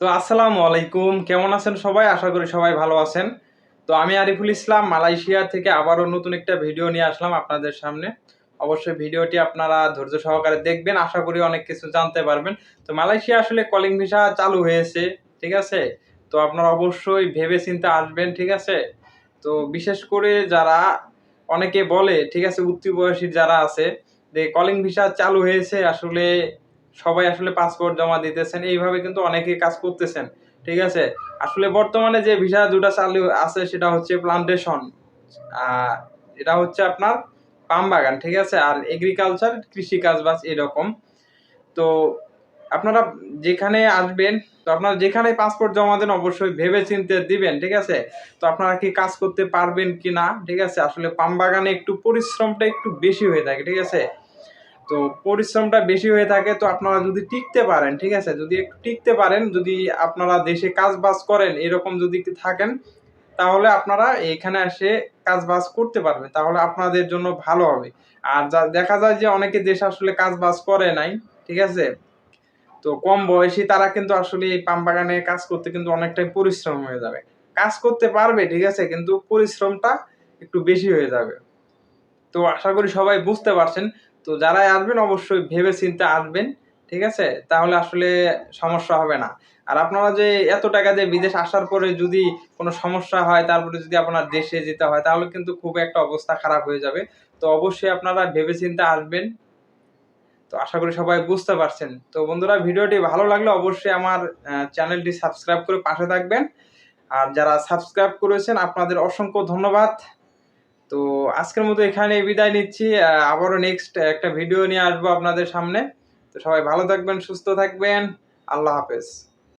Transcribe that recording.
তো আসসালামু আলাইকুম। কেমন আছেন সবাই? আশা করি সবাই ভালো আছেন। তো আমি আরিফুল ইসলাম, মালয়েশিয়া থেকে আবারও নতুন একটা ভিডিও নিয়ে আসলাম আপনাদের সামনে। অবশ্যই ভিডিওটি আপনারা ধৈর্য সহকারে দেখবেন, আশা করি অনেক কিছু জানতে পারবেন। তো মালয়েশিয়া আসলে কলিং ভিসা চালু হয়েছে, ঠিক আছে? তো আপনারা অবশ্যই ভেবে চিন্তে আসবেন, ঠিক আছে? তো বিশেষ করে যারা অনেকে বলে, ঠিক আছে উত্তর বয়সী যারা আছে, যে কলিং ভিসা চালু হয়েছে আসলে সবাই আসলে পাসপোর্ট জমা দিতেছেন। এইভাবে কিন্তু অনেকেই কাজ করতেছেন, ঠিক আছে? আসলে বর্তমানে যে ভিসা দুটা চালু আছে সেটা হচ্ছে প্লান্টেশন এটা হচ্ছে আপনার পাম বাগান, ঠিক আছে? আর এগ্রিকালচার কৃষিকাজ বাস এরকম। তো আপনারা যেখানে আসবেন, তো আপনারা যেখানে পাসপোর্ট জমা দেন অবশ্যই ভেবে চিনতে দিবেন, ঠিক আছে? তো আপনারা কি কাজ করতে পারবেন কি না ঠিক আছে? আসলে পাম বাগানে একটু পরিশ্রমটা একটু বেশি হয়ে থাকে, ঠিক আছে? তো পরিশ্রমটা বেশি হয়ে থাকে, তো আপনারা যদি টিকতে পারেন, ঠিক আছে? যদি একটু টিকতে পারেন, যদি আপনারা দেশে কাজ বাজ করেন, এরকম যদি থাকেন, তাহলে আপনারা এখানে এসে কাজ বাজ করতে পারবেন, তাহলে আপনাদের জন্য ভালো হবে। আর যা, দেখা যায় যে অনেকে দেশে আসলে কাজ বাজ করে নাই, ঠিক আছে? তো কম বয়সী তারা কিন্তু আসলে এই পাম বাগানে কাজ করতে কিন্তু অনেকটাই পরিশ্রম হয়ে যাবে। কাজ করতে পারবে, ঠিক আছে? কিন্তু পরিশ্রমটা একটু বেশি হয়ে যাবে। তো আশা করি সবাই বুঝতে পারছেন। তো যারাই আসবেন অবশ্যই ভেবে চিন্তে আসবেন, ঠিক আছে? তাহলে আসলে সমস্যা হবে না। আর আপনারা যে এত টাকা দিয়ে বিদেশ আসার পরে যদি কোনো সমস্যা হয়, তারপরে যদি আপনার দেশে যেতে হয়, তাহলে কিন্তু খুব একটা অবস্থা খারাপ হয়ে যাবে। তো অবশ্যই আপনারা ভেবে চিন্তে আসবেন। তো আশা করি সবাই বুঝতে পারছেন। তো বন্ধুরা, ভিডিওটি ভালো লাগলে অবশ্যই আমার চ্যানেলটি সাবস্ক্রাইব করে পাশে থাকবেন। আর যারা সাবস্ক্রাইব করেছেন, আপনাদের অসংখ্য ধন্যবাদ। তো আজকের মতো এখানে বিদায় নিচ্ছি আবারও নেক্সট একটা ভিডিও নিয়ে আসব আপনাদের সামনে। তো সবাই ভালো থাকবেন, সুস্থ থাকবেন। আল্লাহ হাফেজ।